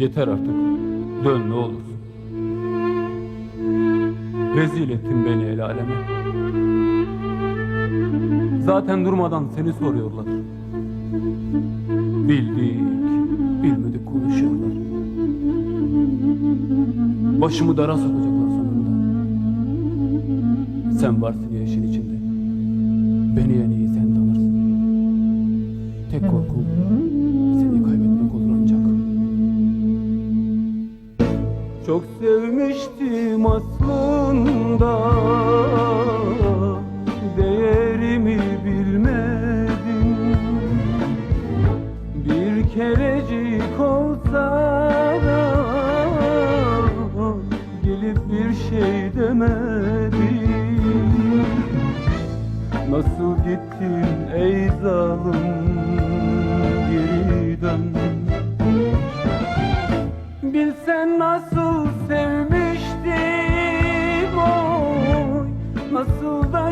Yeter artık. Dön ne olursun. Rezil ettin beni el aleme. Zaten durmadan seni soruyorlar. Bildik, bilmedik konuşuyorlar. Başımı dara sokacaklar sonunda. Sen varsın ya işin içinde. Beni en Çok sevmiştim aslında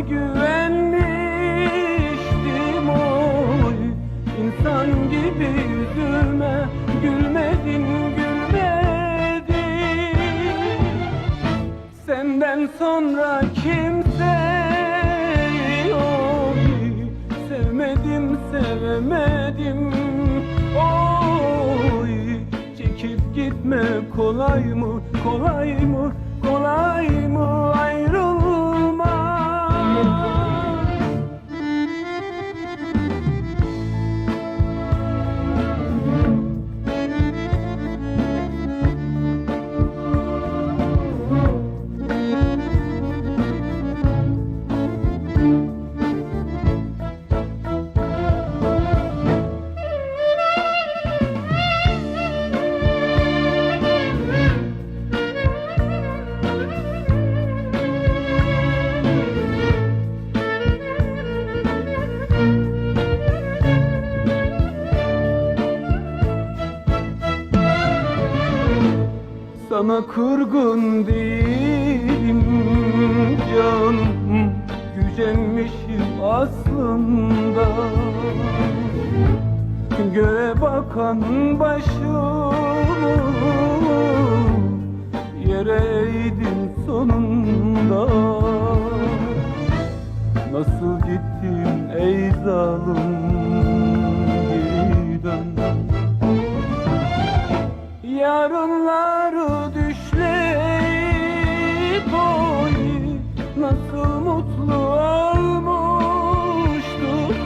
güvenmiştim oy. İnsan gibi yüzüme gülmedin gülmedin. Senden sonra kimseyi oy Sevmedim sevemedim. Oy Çekip gitme kolay mı kolay mı kolay mı? Ayrılma Sana kurgun değilim canım. Gücenmişim aslında. Göğe bakan başımı Yere eğdim sonunda. Nasıl gittin ey zalim Yarınları düşleyip oy Nasıl mutlu olmuştuk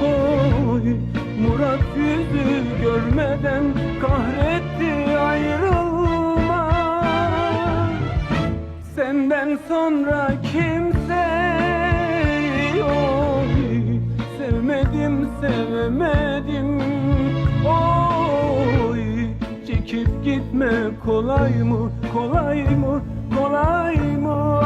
oy Murat yüzü görmeden kahretti ayrılma Senden sonra kimseyi Çekip gitme kolay mı kolay mı kolay mı